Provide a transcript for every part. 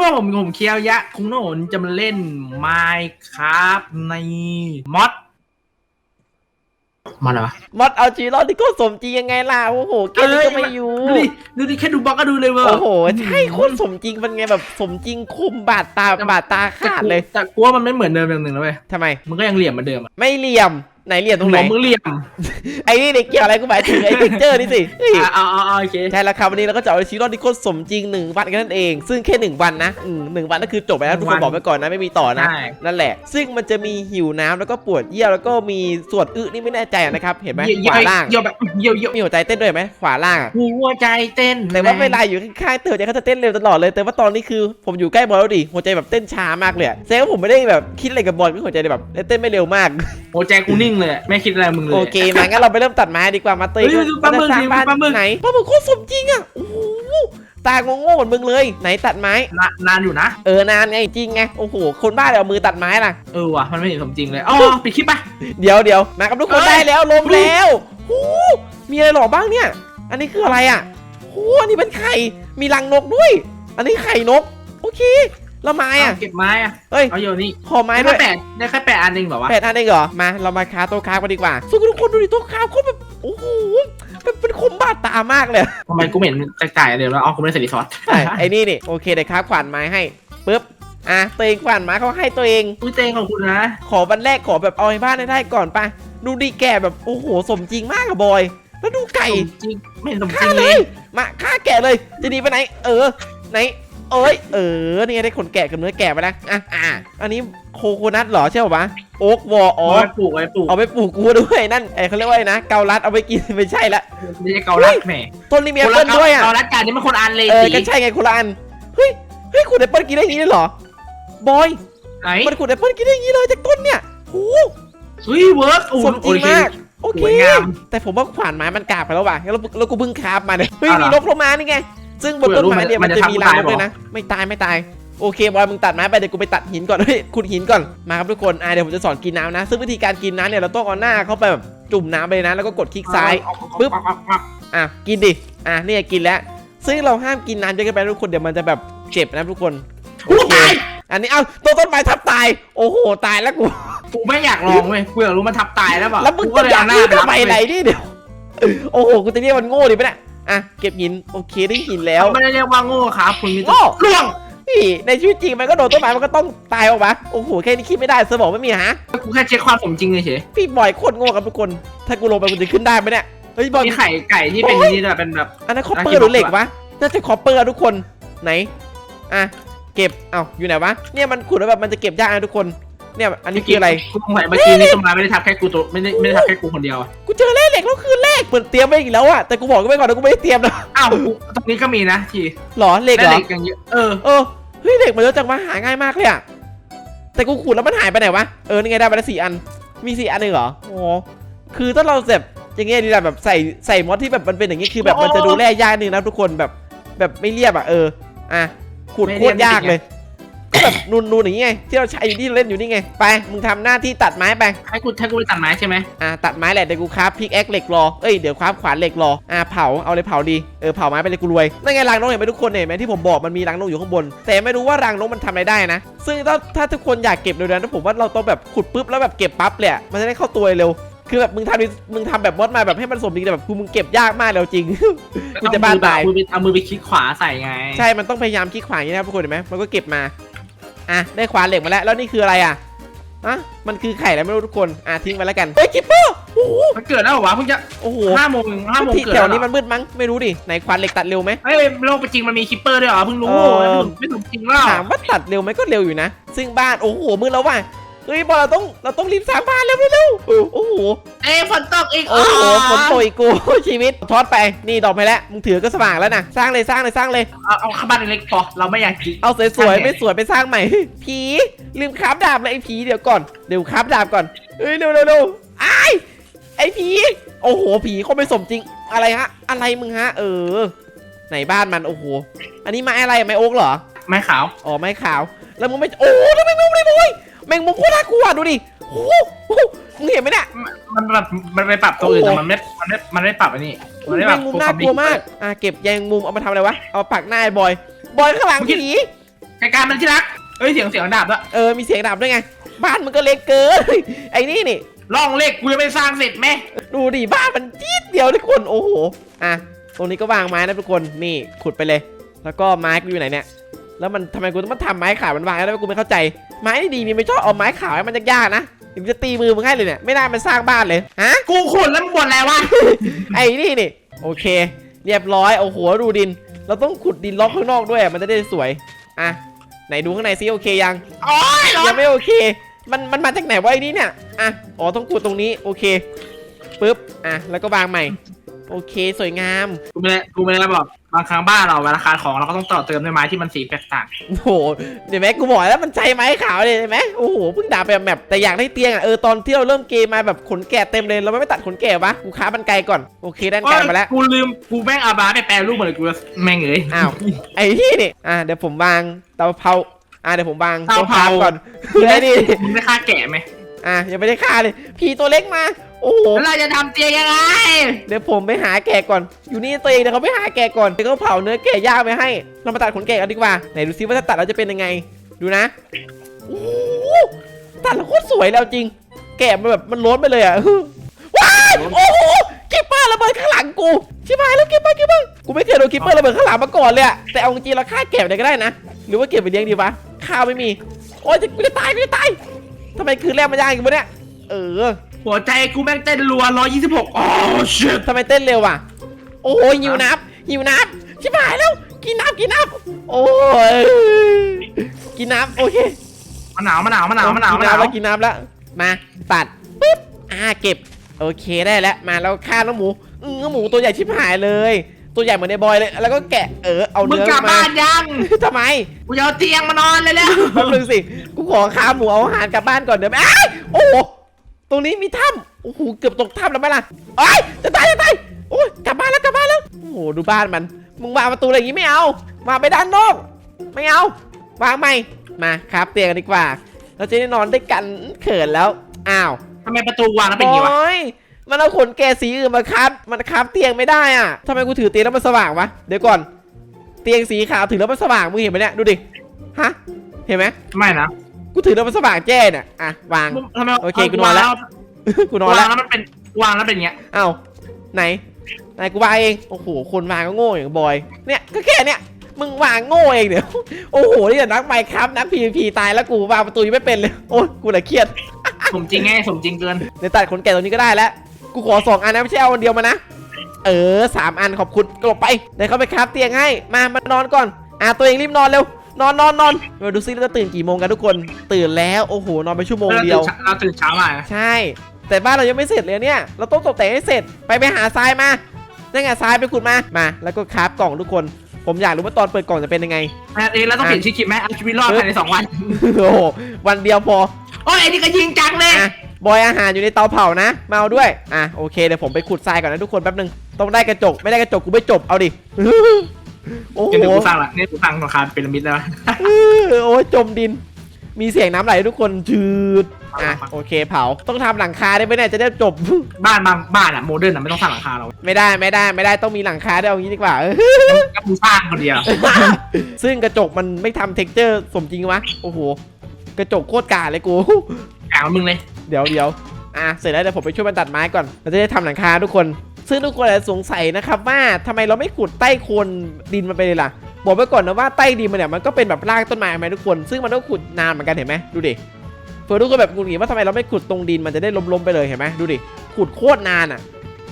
คนผมผมเคียวยะคุงโนนจะมาเล่นไมค์ครับในมอดมอดอะไรวะมอดเอาชีรอดที่โคตรสมจริงยังไงล่ะโอ้โหเกมนี้ก็ไม่อยู่ดูดิดูดิแค่ดูบล็อกก็ดูเลยเว้ยโอ้โหใช่โคตรสมจริงเป็นไงแบบสมจริงคุมบาดตาบาดตาขาดเลยแต่กลัวมันไม่เหมือนเดิมอย่างหนึ่งนะเว้ยทำไมมันก็ยังเหลี่ยมเหมือนเดิมอะไม่เหลี่ยม ไหนเหลี่ยมตรงไหน หัวมึงเหลี่ยมไอ้นี่เนี่ยเกี่ยวอะไรกูหมายถึงไอ้เท็กเจอร์นี่สิเฮ้ย อะเอาเอาเอาโอเค ใช่แล้วครับวันนี้เราก็จะเอาชีรอดที่โคตรสมจริงหนึ่งวันกันนั่นเอง ซึ่งแค่หนึ่งวันนะอืมหนึ่งวันก็คือจบไปแล้วทุกคนบอกไว้ก่อนนะไม่มีต่อนะ ใช่ นั่นแหละ ซึ่งมันจะมีหิวน้ำแล้วก็ปวดเยี่ยวแล้วก็มีส่วนอึนี่ไม่แน่ใจนะครับ เห็นไหมเยี่ขยววาล่าง เยี่ยวแบบเยี่ยวเยี่ยวมีหัวใจเต้นด้วยไหมขวาล่างอะหัวใจเต้นแต่ว่าเวลาอยู่ข้างๆเต๋อใจเขาจะเต้นเร็วตลอดเลย แต่ว่าตอนนี้คือผมอยู่ใกล้บอลแล้วดิหัวใจแบบเต้นช้ามากเลยอะแสดงว่าผมไม่ได้แบบคิดอะไรกับบอลก็หัวใจแบบเต้นไม่เร็วมาก หัวใจกูนิ่งเลยอะไม่คิดอะไรมึงเลย โอเคมางั้นเราไปเริ่มตัดไม้ดีกว่ามาเตยเฮ้ยดูปลาหมึกจะสร้างบ้านดิปลาหมึก ไหนปลาหมึกโคตรสมจริงอะโอ้โหตาโง่ๆเหมือนมึงเลยไหนตัดไม้นานนานอยู่นะ เออนานไงจริงไงโอ้โหคนบ้าเลยเอามือตัดไม้ล่ะ เออว่ะ มันไม่เห็นสมจริงเลยอ๋อปิดคลิปปะ เดี๋ยวเดี๋ยวมากับทุกคนเอ้ย ได้แล้วลมแล้วโอ้โหมีอะไรหรอบ้างเนี่ย อันนี้คืออะไรอะโอ้โหอันนี้เป็นไข่ มีรังนกด้วย อันนี้ไข่นก โอเค แล้วไม้อะเก็บไม้อะเอ้ย เอาอยู่นี่ขอไม้ได้ด้วยแค่แปดได้แค่แปดอันเองเหรอวะแปดอันเองเหรอ มา เรามาค้าโต๊ะค้ากันดีกว่าซึ่งทุกคนดูดิโต๊ะค้าโคตรแบบ โอ้โหเป็นเป็นคมบาดตามากเลยทำไมกูไม่เห็นจ่ายๆเดี๋ยวแล้วอ๋อกูไม่ได้ใส่รีซอสใช่ไอ้นี่นี่ โอเคเดี๋ยวค้าขวานไม้ให้ปึ๊บอะตัวเองขวานไม้เขาให้ตัวเองอุ้ยเตงของคุณนะ ขอบันแรกขอแบบเอาให้บ้านได้ก่อนปะดูดีแก่แบบโอ้โหสมจริงมากอะบอยแล้วดูไก่สมจริงไม่เห็นสมจฆ่าริงเลเลยยมาฆ่าแกะเลยจะหนีไปไหน เออไหน เอ้ย เออ นี่ไงได้ขนแกะกับเนื้อแกะไปแล้วอะอะอันนี้โคโคนัทเหรอใช่ป่ะโอ๊กวออ๋อ เอาไว้ปลูกไว้ปลูกเอาไปปลูกกูด้วยนั่นเอ้ยเขาเรียกว่าอะไรนะเกาลัดเอาไปกิน ไม่ใช่ละ ไม่ใช่เกาลัดแหมต้นนี้มีแอปเปิ้ลด้วยอะ เกาลัดการนี่มันคนอ่านเลยเออ สิก็ใช่ไงคนละอัน เฮ้ย เฮ้ยขุดแอปเปิ้ลกินได้อย่างนี้เลยเหรอ บอย ไหนมันขุดแอปเปิ้ลกินได้อย่างนี้เลยจากต้นเนี่ยโหเฮ้ยเวิร์กโอ้สมจริงมาก โอสเควยงามแต่ผมว่าขวานไม้มันกาบไปแล้วว่ะแล้วแล้วกูเพิ่งคาบมาเนี่ย เฮ้ยอ้าวเหรมีอนกลงมานี่ไง ซึ่งบนต้นไม้เนี่ยมัมันนจะจะมีทำรังนตายกเหรอด้วยนะ ไม่ตายไม่ตายโอเคบอยมึงตัดไม้ไปเดี๋ยวกูไปตัดหินก่อนเฮ้ยขุดหินก่อนมาครับทุกคนอ่าเดี๋ยวผมจะสอนกินน้ำนะ ซึ่งวิธีการกินน้ำเนี่ยเราต้องเอาหน้าเข้าไปแบบจุ่มน้ำไปเลยนะ แล้วก็กดคลิกซ้ายปึ๊บอะกินดิอะเนี่ยกินแล้ว ซึ่งเราห้ามกินนานเกินไปนะทุกคนเดี๋ยวมันจะแบบเจ็บนะทุกคนโออู้เคตายอันนี้เอาตัวต้นไม้ทับตาย โอ้โหตายแล้วกูกูไม่อยากลองเว้ยกูอยากรู้มันทับตายแล้วเปล่าแล้วมึงกูจะเลยอยากเหน้ารู้ไปรับทำไมไหนนี่เดี๋ยวโอ้โหกูจะเรียกมันโง่ดิปะเนี่ย อะเก็บหินโอเคได้หินแล้วเขาไม่ได้เรียกว่าโง่ครับคุณมีโง่ล่วงพี่ในชีวิตจริงมันก็โดนต้นไม้มันก็ต้องตายออกมาโอ้โหแค่นี้คิดไม่ได้สมองไม่มีฮะกูแค่เช็คความสมจริงเฉยพี่บอยโคตรโง่ครับทุกคน ถ้ากูลงไปกูจะขึ้นได้ไหมเนี่ยเฮ้ยบอยๆมีไข่ไก่ที่เป็นโอ้ยนี่ด้วยเป็นแบบอันนั้นคอปเปอร์หรือเหล็กวะน่าจะคอปเปอร์อะทุกคนไหนอะเก็บเอ้าอยู่ไหนวะเนี่ยมันขุดแล้วแบบมันจะเก็บยากนะทุกคน เนี่ยอันนี้คืออะไรกูสงสัยเมื่อกี้นี้ต้นไม้ไม่ได้ทับแค่กูตัวไม่ได้ไม่ได้ทับแค่กูคนเดียวอะกูเจอแร่เหล็กแล้วคือแรกเหมือนเตรียมไว้อีกแล้วอะแต่กูบอกก็ไปก่อนนะกูไม่ได้เตรียมนะอ้าวกูตรงนี้ก็มีนะทีหรอเหล็กเหรอได้กันเยอะเออ เออเฮ้ยเหล็กมันเยอะจังวะหาง่ายมากเลยอะแต่กูขุดแล้วมันหายไปไหนวะเออนี่ไงได้ไปแล้วสี่อันมีสี่อันเองเหรอโอ้คือถ้าเราแบบอย่างเงี้ยดีแหละแบบใส่ใส่มอสที่แบบมันเป็นอย่างงี้คือแบบมันจะดูแร่ยากนิดนึงนะทุกคนแบบแบบไม่เรียบอะเอออะขุดโคตรยากเลย ก็แบบนูนๆอย่างงี้ไงที่เราใช้อยู่ที่เราเล่นอยู่นี่ไงไปมึงทำหน้าที่ตัดไม้ไปให้กูให้กูไปตัดไม้ใช่ไหมอะตัดไม้แหละเดี๋ยวกูคราฟพิกแอคเหล็กรอเอ้ยเดี๋ยวคราฟขวานเหล็กรออะเผาเอาเลยเผาดีเออเผาไม้ไปเลยกูรวยนั่นไงรังนกเห็นไหมทุกคนเห็นไหมที่ผมบอกมันมีรังนกอยู่ข้างบน แต่ไม่รู้ว่ารังนกมันทำอะไรได้นะ ซึ่งถ้าถ้าทุกคนอยากเก็บเร็วๆนะผมว่าเราต้องแบบขุดปุ๊บแล้วแบบเก็บปั๊บเลยอะมันจะได้เข้าตัวเร็วคือแบบมึงทำดิมึงทำแบบมดมาแบบให้มันสมจริงแต่แบบกูมึงเก็บยากมากแล้วจริง กูจะบ้าตาย เอมือไปเอามือไปคลิกขวาใส่ไง ใช่ มันต้องพยายามคลิกขวาอย่างนี้นะครับทุกคนเห็นไหมมันก็เก็บมา อะได้ขวานเหล็กมาแล้วแล้วนี่คืออะไรอะอะมันคือไข่แล้วไม่รู้ทุกคนอะทิ้งไปแล้วกันเฮ้ยคิปเปอร์โอ้โหมันเกิดแล้วเหรอวะเพิ่งจะโอ้โหห้าโมงห้าโมงที่เกิดแถแล้ววเหรนี้อมันมืดมั้งไม่รู้ดิไหนควานเหล็กตัดเร็วไหมเฮ้ยโลกจริงมันมีคิปเปอร์ด้วยเหรอเพิ่งรู้เออไม่ถูกจริงหรอถามว่าตัดเร็วไหมก็เร็วอยู่นะ ซึ่งบ้านโอ้โหมืดแล้วว่ะเฮ้ยบอลเราต้องเราต้องรีบสร้างบ้านเร็วเร็วๆโอ้โหเอ้ยฝนตกอีกโอ้โหฝนตกอีกกู ชีวิตทอดไปนี่ดอกไปแล้วมึงถือก็สว่างแล้วนะสร้างเลยสร้างเลยสร้างเลย เอาเอาเข้าบ้านเล็กๆพอเราไม่อยากจิกเอาสวยสร้างๆไงไม่สวยไปสร้างใหม่ ผีลืมคราบดาบเลยไอ้ผีเดี๋ยวก่อนเดี๋ยวคราบดาบก่อนเฮ้ยเร็วเร็วเร็วไอ้ายไอ้ผีโอ้โหผีเขาไม่สมจริงอะไรฮะ อะไรมึงฮะ เออ ไหนบ้านมันโอ้โหอันนี้ไม้อะไรไม้โอ๊กเหรอไม้ขาวอ๋อไม้ขาวแล้วมึงไม่โอ้ทำไมมึงไม่โวยแมงมุมโคตรน่ากลัวดูดิ โอ้โหโอ้โหมึงเห็นไหมเนี่ยมันแบบมันไปปรับตัวอื่นโอ้โหแต่มันไม่มันไม่มันไม่ปรับอันนี้มันไม่แมปรับงมุมน่ากลัวมาก อะเก็บแยงมุมเอามาทำอะไรวะ เอาปากหน้าไอ้บอย บอยข้างหลังผีใกการมันที่รักเฮ้ยเสียงเสียงดาบละเออ มีเสียงดับด้วยไง บ้านมันก็เล็กเกิน ไอ้นี่นี่ล่องเล็กกูยังไม่สร้างเสร็จไหมดูดิบ้านมันจี๊ดเดียวทุกคน โอ้โห อะ ตรงนี้ก็วางไม้นะทุกคน นี่ขุดไปเลย แล้วก็ไม้กูอยู่ไหนเนี่ย แล้วมันทำไมกูต้องมาทำไม้ขาวมันวางแล้วกูไม่เข้าใจ ไม้นี่ดีมีไม่ชอบเอาไม้ขาวให้มันยากๆนะ ถึงจะตีมือมึงให้เลยเนี่ย ไม่น่ามันสร้างบ้านเลยฮะ กูขุดแล้วมึงบ่นอะไรวะ ไอ้นี่นี่โอเค เรียบร้อยโอ้โหดูดิน เราต้องขุดดินล็อกข้างนอกด้วยมันจะได้สวยอะไหนดูข้างในซิโอเคยังโอ้ยร้อยันงไม่โอเค มันมันมาจากไหนวะไอ้นี่เนี่ยอะอ๋อต้องขุดตรงนี้โอเคปึ๊บอะแล้วก็วางใหม่ โอเคสวยงาม กูไม่ได้กูไม่ได้บอก บางครั้งบ้านเราเวลาขายของเราก็ต้องต่อเติมด้วยไม้ที่มันสีแตกต่างโอ้โหเดี๋ยวแม่กูบอกแล้วมันใจไม้ขาวเลยเห็นไหมโอ้โหเพิ่งด่าไปแบบแต่อยากได้เตียงอะเออตอนที่เราเริ่มเกมมาแบบขนแกะเต็มเลยเราไม่ตัดขนแกะวะกูค้าบันไกลก่อนโอเคด้านไกลมาแล้วกูลืมกูแม่งเอาบาร์ไปแปลรูปหมดเลยกูแม่งเอ้ยอ้าวไอ้ที่นี่อะเดี๋ยวผมวางเตาเผาอะเดี๋ยวผมวางเตาเผาก่อนไอ้นี่มึงได้ค่าแกะไหม อะยังไม่ได้ฆ่าเลยผีตัวเล็กมา โอ้โหแล้วเราจะทำเตียงยังไง เดี๋ยวผมไปหาแกะก่อน อยู่นี่ตัวเองเดี๋ยวเขาไปหาแกะก่อนเดี๋ยวเขาเผาเนื้อแกะย่างไปให้ เรามาตัดขนแกะกันดีกว่าไหนดูซิว่าถ้าตัดแล้วจะเป็นยังไง ดูนะโอ้โหตัดแล้วโคตรสวยแล้วจริง แกะมันแบบมันล้นไปเลยอะว้ายโอ้โหคิปเปอร์ระเบิดข้างหลังกูชิบหายแล้วคิปเปอร์คิปเปอร์กูไม่เคยโดนคิปเปอร์ระเบิดข้างหลังมาก่อนเลยอะแต่เอาจริงๆเราฆ่าแกะไปก็ได้นะ หรือว่าเก็บไปเลี้ยงดีวะข้าวไม่มีโอ๊ยจะกูจะตายกูจะตาย ทำไมคืนแรกมันยากอย่างวะเนี่ย เออหัวใจกูแม่งเต้นรัว126อ๋อ shit ทำไมเต้นเร็วอะ โอ้ยหิวน้ำหิวน้ำชิบหายแล้ว กินน้ำกินน้ำโอ้ย กินน้ำโอเคมะนาวมะนาวมะนาวมะนาวมะนาวแล้วกินน้ำแล้ว มาตัดปึ๊บ อ่าเก็บ โอเคได้แล้ว มาแล้วฆ่าน้องหมูอือหมูตัวใหญ่ชิบหายเลย ตัวใหญ่เหมือนในบอยเลย แล้วก็แกะเออเอามึงเนื้อกลับมาบ้านยัง ทำไม กูจะเอาเตียงมานอนเลยแล้วแป๊บนึงสิ กูขอข้าหมูเอาอาหารกลับบ้านก่อนเดี๋ยวไม่อ้ายโอ้โหตรงนี้มีถ้ำโอ้โหเกือบตกถ้ำแล้วไหมล่ะไอ้ยจะตายจะตายโอ้ยกลับบ้านแล้วกลับบ้านแล้วโอ้โหดูบ้านมัน มึงวางประตูอะไรอย่างงี้ไม่เอาวางไปด้านนอกไม่เอาวางใหม่มาครับเตียงกันดีกว่า เราจะได้นอนด้วยกันเขินแล้วอ้าวทำไมประตูวางแล้วเป็นอย่างงี้วะโอ้ยมันเอาขนแกะสีอื่นมาครับ มันครับเตียงไม่ได้อะทำไมกูถือเตียงแล้วมันสว่างวะเดี๋ยวก่อน เตียงสีขาวถือแล้วมันสว่างมึงเห็นไหมเนี่ยดูดิฮะเห็นไหมไม่นะ กูถือแล้วมันสว่างแจ้เนี่ยอะวาง ทำไมโอเคกูนอนแล้ว กูนอนวาแล้งวแล้วมันเป็นวางแล้วเป็นอย่างเงี้ยเอ้าไหนไหนกูวางเองโอ้โหคนวางก็โง่อย่างบอยเนี่ยก็แค่เนี่ยมึงวางโง่เองเดี๋ยวโอ้โหนี่แต่นักไมค์ครับนักพีพีตายแล้วกูวางประตูยังไม่เป็นเลยโอ้ยกูเลยเครียดสมจริงไงสมจริงเกินเดี๋ยวตัดขนแกะตรงนี้ก็ได้แล้วกูขอสองอันนะไม่ใช่เอาอันเดียวมานะเออสามอันขอบคุณกลบไปเดี๋ยวเขาไปครับเตียงให้มามานอนก่อนอะตัวเองรีบนอนเร็ว นอนนอนนอนมาดูซิเราจะตื่นกี่โมงกันทุกคน ตื่นแล้วโอ้โหนอนไปชั่วโมงเราเดีตื่ยวนเช้าเราตื่นเช้ามาใช่ แต่บ้านเรายังไม่เสร็จเลยเนี่ย เราต้องตกแต่งให้เสร็จไปไปหาทรายมาได้ไงทรายไปขุดมามา แล้วก็คราฟกล่องทุกคน ผมอยากรู้ว่าตอนเปิดกล่องจะเป็นยังไงอะเองเราต้องเปลี่ยนชื่อคลิปไหมเอาชีวิตรอดภายในสองวันโอ้โหวันเดียวพอโอ้ยไอ้นี่ก็ยิงจังเลยอะบอยอาหารอยู่ในเตาเผานะมาเอาด้วยอะโอเคเดี๋ยวผมไปขุดทรายก่อนนะทุกคนแป๊บนึงต้องได้กระจกไม่ได้กระจกกูไม่จบเอาดิ โอ้โหเดี๋ยวกูสร้างละเนี่ยกูสร้างราคาพีระมิดแล้วนะเออโอ้ยจมดิน มีเสียงน้ำไหลทุกคนจืด อะ โอเคเผา ต้องทำหลังคาได้ไหมเนี่ยจะได้จบ บ้านบางบ้านอะโมเดิร์นอะไม่ต้องสร้างหลังคาเราไม่ได้ไม่ได้ไม่ได้ต้องมีหลังคาด้วยเอางี้ดีกว่าเออก็กูสร้างคนเดียวซึ่งกระจกมันไม่ทำเท็กเจอร์สมจริงวะ โอ้โห กระจกโคตรกาเลยกูแอบมึงเลย เดี๋ยวเดี๋ยวอะ เสร็จแล้วเดี๋ยวผมไปช่วยมันตัดไม้ก่อนเราจะได้ทำหลังคาทุกคน ซึ่งทุกคนอาจจะสงสัยนะครับว่าทำไมเราไม่ขุดใต้โคนดินมันไปเลยล่ะ บอกไปก่อนนะว่าใต้ดินมันเนี่ยมันก็เป็นแบบรากต้นไม้ไหมทุกคน ซึ่งมันต้องขุดนานเหมือนกันเห็นไหมดูดิเพื่อทุกคนแบบกูหนีว่าทำไมเราไม่ขุดตรงดินมันจะได้ล้มๆไปเลยเห็นไหมดูดิขุดโคตรนานอะ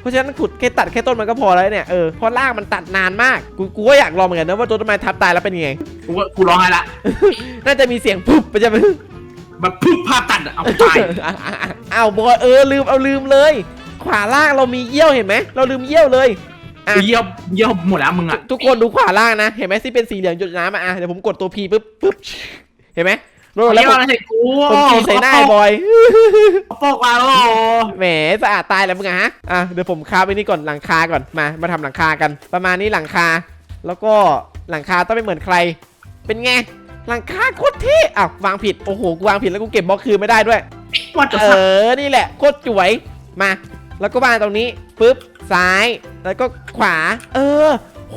เพราะฉะนั้นขุดแค่ตัดแค่ต้นมันก็พอแล้วเนี่ยเออเพราะรากมันตัดนานมาก กูกูก็อยากลองเหมือนกันนะว่าต้นไม้ทับตายแล้วเป็นยังไง กูก็กูร้องไห้ละ น่าจะมีเสียงปุ๊บไปจะไปแบบพึบภาพตัดอะเอาตายอ้าวบอยเออลืมเอาลืมเลย ขวาล่างเรามีเยี่ยวเห็นไหมเราลืมเยี่ยวเลยอะเยี่ยมเยี่ยมหมดแล้วมึงอะทุกคนดูขวาล่างนะ เห็นไหมที่เป็นสีเหลืองหยดน้ำอะอะเดี๋ยวผมกดตัวพีปุ๊บปุ๊บเห็นไหมโดนแล้วเยี่ยผมมอะไรใส่กูผมกีใส่หน้าไอ้บอย โปกมาโอ้แหมสะอาดตายแล้วมึงอะฮะ อะเดี๋ยวผมคาไปนี่ก่อนหลังคาก่อนมา มาทำหลังคากัน ประมาณนี้หลังคา แล้วก็หลังคาต้องไม่เหมือนใคร เป็นไงหลังคาโคตรเท่อ้าววางผิดโอ้โหกูวางผิดแล้วกูเก็บบล็อกคืนไม่ได้ด้วย ว่าจะเอสักอนี่แหละโคตรจ๋วยมา แล้วก็วางตรงนี้ปึ๊บซ้าย แล้วก็ขวา เออโห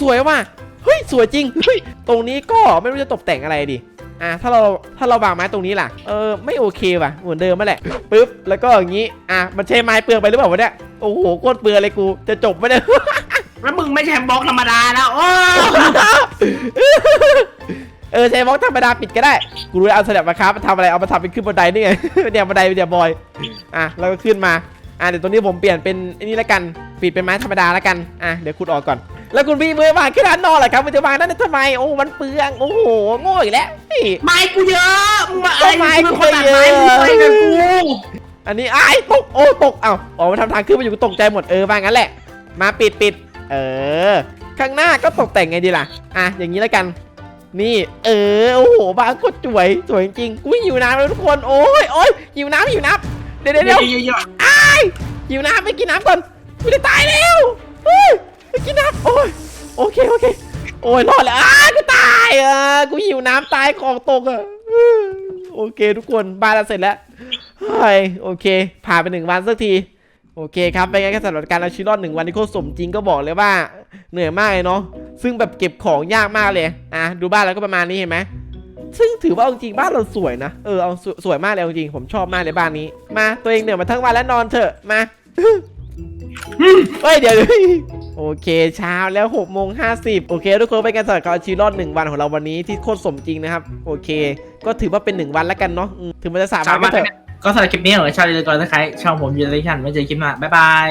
สวยว่ะเฮ้ยสวยจริงเฮ้ยตรงนี้ก็ไม่รู้จะตกแต่งอะไรดิอะถ้าเราถ้าเราวางไม้ตรงนี้ล่ะเออไม่โอเคว่ะเหมือนเดิมมาแหละปึ๊บแล้วก็อย่างนี้อะมันใช้ไม้เปลืองไปหรือเปล่าวะเนี่ยโอ้โหโคตรเปลืองเลยกูจะจบไหมเนี่ยแล้วมึงไม่ใช่บล็อกธรรมดาแล้วโอ้เออใช้บล็อกธรรมดาปิดก็ได้ กูรู้แล้วเอาสลับมาครับมาทำอะไรเอามาทำเป็นขึ้นบันไดนี่ไงเนี่ยบันไดเดี๋ยวบอย อะแล้วก็ขึ้นมา อะเดี๋ยวตรงนี้ผมเปลี่ยนเป็นอันนี้ละกันปิดเป็นไม้ธรรมดาละกันอะเดี๋ยวขุดออกก่อน แล้วคุณพี่มือวางแค่ด้านนอกเหรอครับมันจะวางด้านทำไมโอ้มันเปลืองโอ้โหโง่อีกแล้วนี่ไม้กูเยอะมึงมาก็ไม้กูมึงคนตัดเยอะไม้มึงไปกับกูอันนี้อ้ายตกโอ้ตกเอ้าอ๋อมันทำทางขึ้นมาอยู่กูตกใจหมดเออว่างั้นแหละ มาปิดปิดเออ ข้างหน้าก็ตกแต่งไงดีล่ะอะอย่างนี้แล้วกันนี่เออโอ้โหบ้านโคตรสวยสวยจริงๆอุ้ยหิวน้ำเลยทุกคนโอ้ยโอ้ยหิวน้ำหิวน้ำเดี๋ยวเดี๋ยวเดี๋ยวเยอะ ๆเยหิวน้ำไปกินน้ำก่อนกูจะตายแล้วเฮ้ยไปกินน้ำโอ้ยโอเคโอเค โอ้ยรอดแล้วอ้ากูตายอะกูหิวน้ำตายของตกอะโอเค ทุกคนบ้านเราเสร็จแล้วเฮ้ยโอเค ผ่านไปหนึ่งวันสักทีโอเคครับเป็นไงกันสำหรับการเอาชีวิตรอดหนึ่งวันที่โคตรสมจริงก็บอกเลยว่าเหนื่อยมากเลยเนาะซึ่งแบบเก็บของยากมากเลยอะดูบ้านเราก็ประมาณนี้เห็นไหม ซึ่งถือว่าอาจริงบ้านเราสวยนะ เออเอาสวยสวยมากเลยอาจริงผมชอบมากเลยบ้านนี้ มาตัวเองเหนื่อยมาทั้งวันแล้วนอนเถอะมาเฮ้ยเดี๋ยวโอเคเช้าแล้ว6โมง50โอเค ทุกคนเป็นการสำหรับการชีวิตรอดหนึ่งวันของเราวันนี้ที่โคตรสมจริงนะครับ โอเค ก็ถือว่าเป็นหนึ่งวันแล้วกันเนาะอืมถึงมันจะสามวันมารก็เถอะก็สำหรับคลิปนี้เหรอชาวเลยก่อนถ้าใครชอบผมย่าลืมที่หันไว้เจอคลิปหน้าบ๊ายบาย